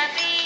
Happy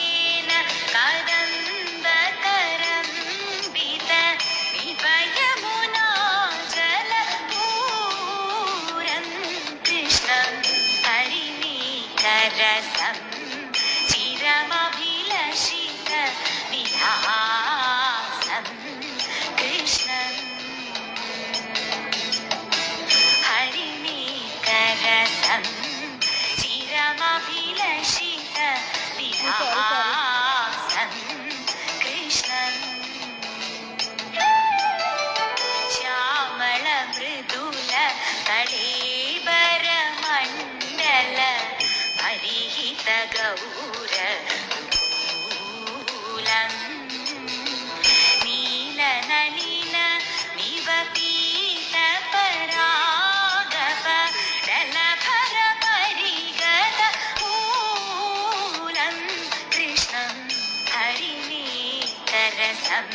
ധം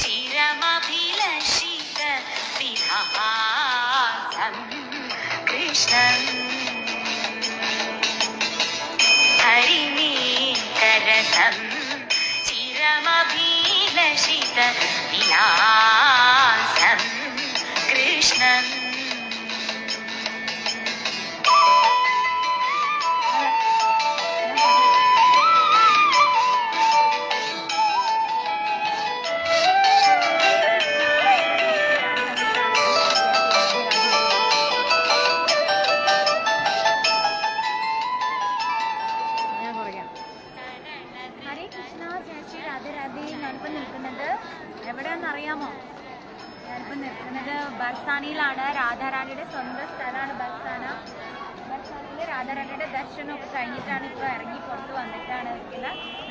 ചിരമഭിലഷിത വിഹാസം കൃഷ്ണൻ. ഹരിനീകരസം ചിരമഭിലഷിത വിഹാസം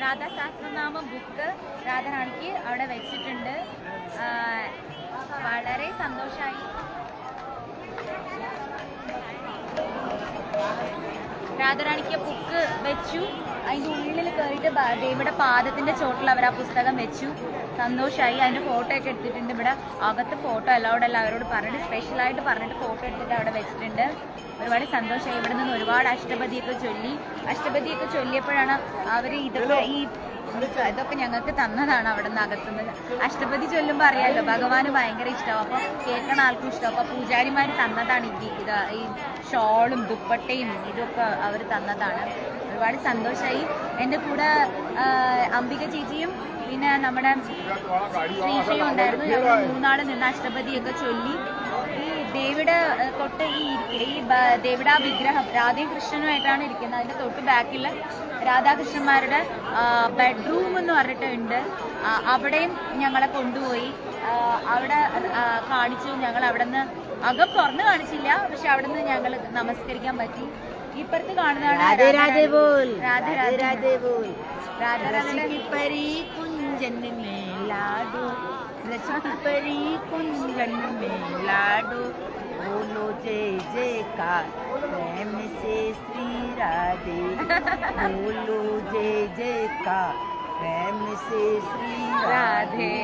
രാധാ സഹസ്രനാമ ബുക്ക് രാധനാണിക്ക് അവിടെ വെച്ചിട്ടുണ്ട്. വളരെ സന്തോഷമായി രാധാറാണിക്ക് ബുക്ക് വെച്ചു. അതിന്റെ ഉള്ളിൽ കയറിയിട്ട് ദേവിയുടെ പാദത്തിന്റെ ചോട്ടിൽ അവർ ആ പുസ്തകം വെച്ചു. സന്തോഷമായി അതിന്റെ ഫോട്ടോ ഒക്കെ എടുത്തിട്ടുണ്ട്. ഇവിടെ അകത്ത് ഫോട്ടോ എല്ലാവരോടും അവരോട് പറഞ്ഞിട്ട് സ്പെഷ്യലായിട്ട് പറഞ്ഞിട്ട് ഫോട്ടോ എടുത്തിട്ട് അവിടെ വെച്ചിട്ടുണ്ട്. ഒരുപാട് സന്തോഷമായി ഇവിടെ നിന്ന് ഒരുപാട് അഷ്ടപതിയൊക്കെ ചൊല്ലി. അഷ്ടപതിയൊക്കെ ചൊല്ലിയപ്പോഴാണ് അവർ ഇതൊക്കെ ഈ ഇതൊക്കെ ഞങ്ങൾക്ക് തന്നതാണ് അവിടെ നിന്ന് അകത്തുനിന്ന്. അഷ്ടപതി ചൊല്ലുമ്പോൾ അറിയാമല്ലോ ഭഗവാന് ഭയങ്കര ഇഷ്ടമാവും അപ്പോൾ കേൾക്കണ ആൾക്കും ഇഷ്ടം. അപ്പോൾ പൂജാരിമാർ തന്നതാണ് ഇത് ഇത് ഈ ഷോളും ദുപ്പട്ടയും ഇതൊക്കെ അവർ തന്നതാണ്. ഒരുപാട് സന്തോഷമായി എന്റെ കൂടെ അംബിക ചേച്ചിയും പിന്നെ നമ്മുടെ ശ്രീശ്രീ ഉണ്ടായിരുന്നു. ഞങ്ങൾ നിന്ന് അഷ്ടപതിയൊക്കെ ചൊല്ലി ദേവിഡ തൊട്ട് ഈ ഈ ദേവിഡ വിഗ്രഹം രാധയും കൃഷ്ണനുമായിട്ടാണ് ഇരിക്കുന്നത്. അതിന്റെ തൊട്ട് ബാക്കിൽ രാധാകൃഷ്ണന്മാരുടെ ബെഡ്റൂം എന്ന് പറഞ്ഞിട്ടുണ്ട്. അവിടെയും ഞങ്ങളെ കൊണ്ടുപോയി. അവിടെ കാണിച്ചു. ഞങ്ങൾ അവിടെ നിന്ന് അകം തുറന്ന് കാണിച്ചില്ല. പക്ഷെ അവിടെ നിന്ന് ഞങ്ങൾ നമസ്കരിക്കാൻ പറ്റി. ഇപ്പുറത്ത് കാണുന്നതാണ് രാധേ രാധേ രാധേ രാധേ രാധേ രാധേ परी कुंजन में लाडो, बोलो जय जयकार। प्रेम से श्री राधे, बोलो जय जयकार। प्रेम से श्री राधे।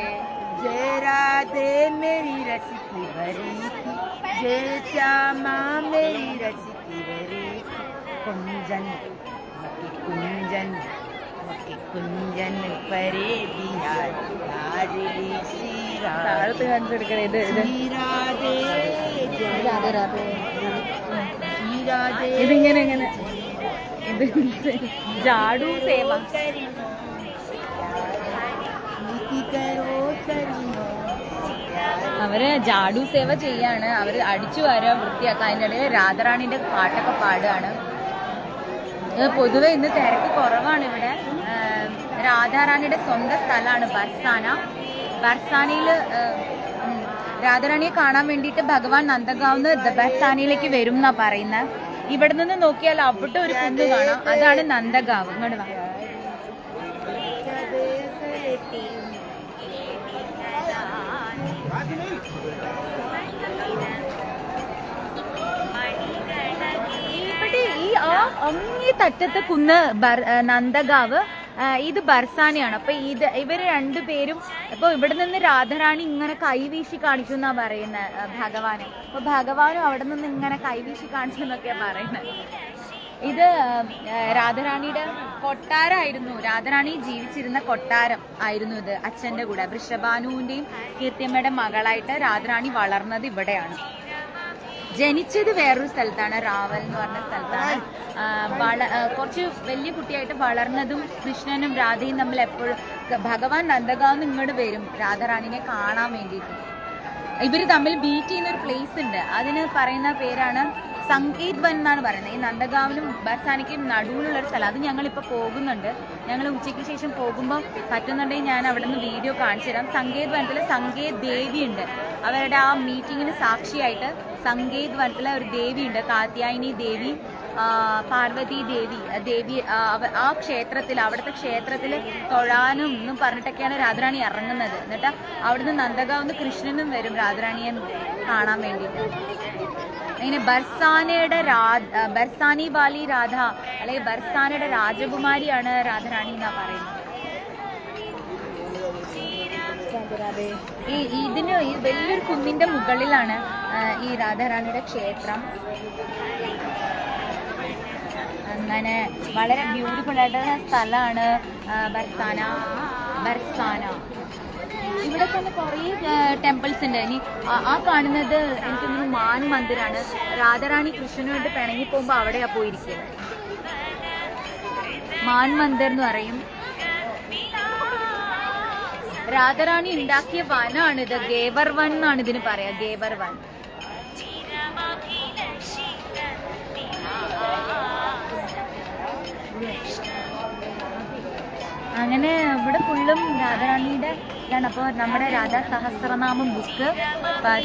जय राधे मेरी रसिकी भरी जय श्यामा मेरी रसिकी भरी कुंजन कुंजन। താഴത്ത് കാണിച്ചെടുക്കണേ ഇത് ഇതിങ്ങനെ സേവ അവർ ജാഡു സേവ ചെയ്യാണ്. അവർ അടിച്ചു വരാൻ വൃത്തിയാക്കുക അതിന്റെ ഇടയിൽ രാധാറാണിന്റെ പാട്ടൊക്കെ പാടുകയാണ്. പൊതുവെ ഇന്ന് തിരക്ക് കുറവാണ് ഇവിടെ. രാധാറാണിയുടെ സ്വന്തം സ്ഥലമാണ് ബർസാന. ബർസാനയിൽ രാധാറാണിയെ കാണാൻ വേണ്ടിയിട്ട് ഭഗവാൻ നന്ദഗാവ് ബർസാനയിലേക്ക് വരും എന്നാ പറയുന്നത് ഇവിടെ നിന്ന് നോക്കിയാൽ അവിടെ ഒരു കുന്ന് കാണാം. അതാണ് നന്ദഗാവ്. ഇങ്ങോട്ട് അങ്ങേ തറ്റത്തെ കുന്ന് നന്ദഗാവ് ഇത് ബർസാനയാണ്. അപ്പൊ ഇത് ഇവർ രണ്ടുപേരും അപ്പൊ ഇവിടെ നിന്ന് രാധാറാണി ഇങ്ങനെ കൈവീശി കാണിക്കുന്ന പറയുന്നത് ഭഗവാനെ. അപ്പൊ ഭഗവാനും അവിടെ നിന്ന് ഇങ്ങനെ കൈവീശി കാണിച്ചു എന്നൊക്കെയാ പറയുന്നത് ഇത് രാധാറാണിയുടെ കൊട്ടാരമായിരുന്നു രാധാറാണി ജീവിച്ചിരുന്ന കൊട്ടാരം ആയിരുന്നു ഇത്. അച്ഛന്റെ കൂടെ വൃഷഭാനുവിന്റെയും കീർത്തിയമ്മയുടെ മകളായിട്ട് രാധാറാണി വളർന്നത് ഇവിടെയാണ്. ജനിച്ചത് വേറൊരു സ്ഥലത്താണ് റാവൽ എന്ന് പറഞ്ഞ സ്ഥലത്താണ്. വള കുറച്ച് വലിയ കുട്ടിയായിട്ട് വളർന്നതും കൃഷ്ണനും രാധയും തമ്മിൽ എപ്പോഴും ഭഗവാൻ നന്ദഗാവ് ഇങ്ങോട്ട് വരും രാധാറാണിനെ കാണാൻ വേണ്ടിയിട്ട്. ഇവർ തമ്മിൽ ബീറ്റ് ചെയ്യുന്ന ഒരു പ്ലേസ് ഉണ്ട്. അതിന് പറയുന്ന പേരാണ് സംഗീത് വൻ എന്നാണ് പറയുന്നത്. ഈ നന്ദഗാവിനും ബസാനിക്കും നടുവിലുള്ള ഒരു സ്ഥലം. അത് ഞങ്ങൾ ഇപ്പോൾ പോകുന്നുണ്ട്. ഞങ്ങൾ ഉച്ചയ്ക്ക് ശേഷം പോകുമ്പോൾ പറ്റുന്നുണ്ടെങ്കിൽ ഞാൻ അവിടെ നിന്ന് വീഡിയോ കാണിച്ചു തരാം. സംഗീത് വനത്തിൽ സംഗീത് ദേവി ഉണ്ട് അവരുടെ ആ മീറ്റിങ്ങിന് സാക്ഷിയായിട്ട് സംഗീത് വനത്തിലെ ഒരു ദേവി ഉണ്ട് കാത്യായനി ദേവി പാർവതി ദേവി ദേവി ആ, ആ ക്ഷേത്രത്തിൽ അവിടുത്തെ ക്ഷേത്രത്തിൽ തൊഴാനും എന്നും പറഞ്ഞിട്ടൊക്കെയാണ് രാധാറാണി ഇറങ്ങുന്നത്. എന്നിട്ട് അവിടുന്ന് നന്ദഗാവ് കൃഷ്ണനും വരും രാധാറാണിയെ കാണാൻ വേണ്ടിയിട്ട്. അങ്ങനെ ബർസാനയുടെ രാധ ബർസാനി ബാലി രാധ അല്ലെങ്കിൽ ബർസാനയുടെ രാജകുമാരിയാണ് രാധാറാണി എന്നാ പറയുന്നത്. ഈ ഇതിന് ഈ വലിയൊരു കുന്നിന്റെ മുകളിലാണ് ഈ രാധാറാണിയുടെ ക്ഷേത്രം. അങ്ങനെ വളരെ ബ്യൂട്ടിഫുൾ ആയിട്ടുള്ള സ്ഥലമാണ് ബർസാന ബർസാന. ഇവിടെ തന്നെ കുറേ ടെമ്പിൾസ് ഉണ്ട്. ഇനി ആ- കാണുന്നത് എനിക്ക് തോന്നുന്നു മാൻ മന്ദിരാണ്. രാധാറാണി കൃഷ്ണനുമായിട്ട് പിണങ്ങി പോകുമ്പോൾ അവിടെയാ പോയിരിക്കുക മാൻ മന്ദിർ എന്ന് പറയും. രാധാറാണി ഉണ്ടാക്കിയ വനാണിത് ഗേവർ വൻ എന്നാണ് ഇതിന് പറയാ. ഗേവർ വൻ. അങ്ങനെ ഇവിടെ ഫുള്ളും രാധാറാണിയുടെ ഇതാണ്. അപ്പോൾ നമ്മുടെ രാധാ സഹസ്രനാമം ബുക്ക്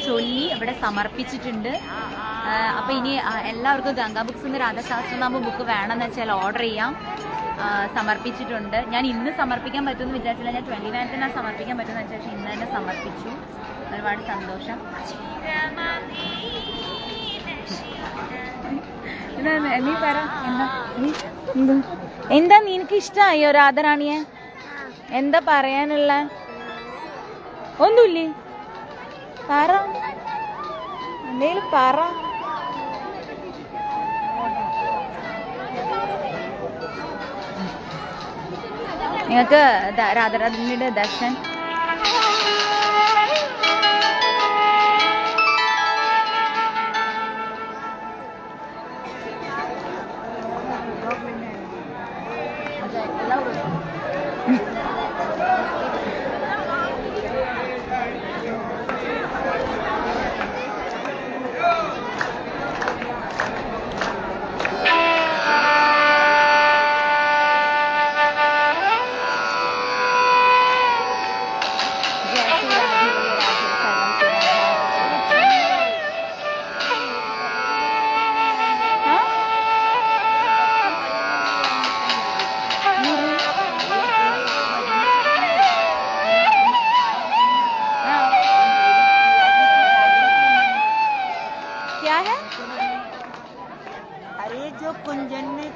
ചൊല്ലി ഇവിടെ സമർപ്പിച്ചിട്ടുണ്ട്. അപ്പോൾ ഇനി എല്ലാവർക്കും ഗംഗാ ബുക്സ് നിന്ന് രാധാ സഹസ്രനാമം ബുക്ക് വേണമെന്ന് വെച്ചാൽ ഓർഡർ ചെയ്യാം. സമർപ്പിച്ചിട്ടുണ്ട്. ഞാൻ ഇന്ന് സമർപ്പിക്കാൻ പറ്റുമെന്ന് വിചാരിച്ചില്ല. ഞാൻ ട്വന്റി നയൻത്തിനാണ് സമർപ്പിക്കാൻ പറ്റുമെന്ന് വെച്ചാൽ പക്ഷേ ഇന്ന് തന്നെ സമർപ്പിച്ചു. ഒരുപാട് സന്തോഷം. നീ പറ. എന്താ? എന്താ നിനക്ക് ഇഷ്ടമായോ രാധാറാണിയെ? എന്താ പറയാനുള്ള? ഒന്നുമില്ലേ? പറ. എന്തേലും പറ. നിങ്ങൾക്ക് ദ- രാധാറാണിയുടെ ദർശൻ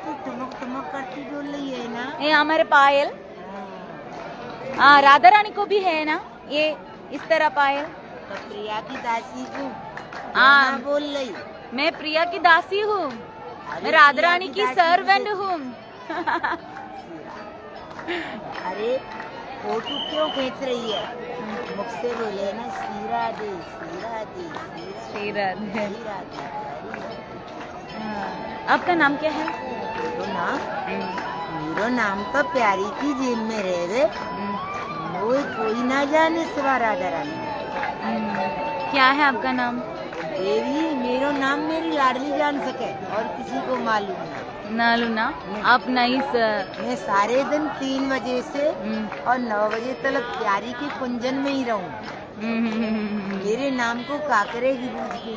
तू करती है ना। ये हमारे पायल। हाँ राधा रानी को भी है ना? ये इस तरह पायल। तो प्रिया की दासी को हाँ। हाँ बोल रही। मैं प्रिया की दासी हूँ। मैं राधा रानी की दासी सर्वेंट हूँ। अरे फ़ोटो क्यों खींच रही है? मुख से बोले ना सीरा दे सीरा दे श्री राधे सीरा दे। हाँ। आपका नाम क्या है? तो नाम मेरो नाम तो प्यारी की जेब में रह रे वो कोई ना जाने सिवा राधा रानी। क्या है आपका नाम? देवी मेरो नाम मेरी लाडली जान सके और किसी को मालूम नहीं। नालूना आप नाइस मैं सारे दिन तीन बजे से और नौ बजे तक प्यारी के कुंजन में ही रहूँ। मेरे नाम को काकरेगी बूझ की।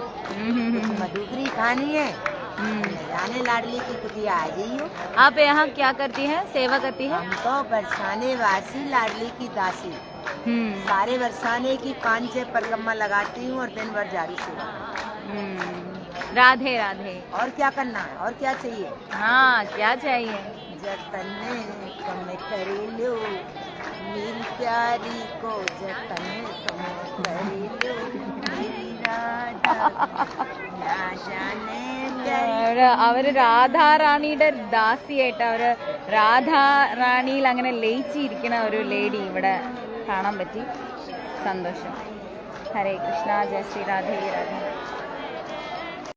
मधुकरी खानी है। जाने लाडली की कुटिया आ जाइयो आप यहाँ क्या करती है? सेवा करती है? हम तो बरसाने वासी लाडली की दासी। हम्म, सारे बरसाने की पाँच छह परिक्रमा लगाती हूँ और दिन भर जारी सेवा। हम्म। राधे राधे। और क्या करना है? और क्या चाहिए? हाँ क्या चाहिए? जतन कम कर लो। मेरी प्यारी को जतन कम कर लो। मेरी राधा ना जाने അവർ അവർ രാധാറാണിയുടെ ദാസിയായിട്ട് അവർ രാധാറാണിയിൽ അങ്ങനെ ലയിച്ചിരിക്കുന്ന ഒരു ലേഡി ഇവിടെ കാണാൻ പറ്റി. സന്തോഷം. ഹരേ കൃഷ്ണ ജയ ശ്രീ രാധേ രാധേ.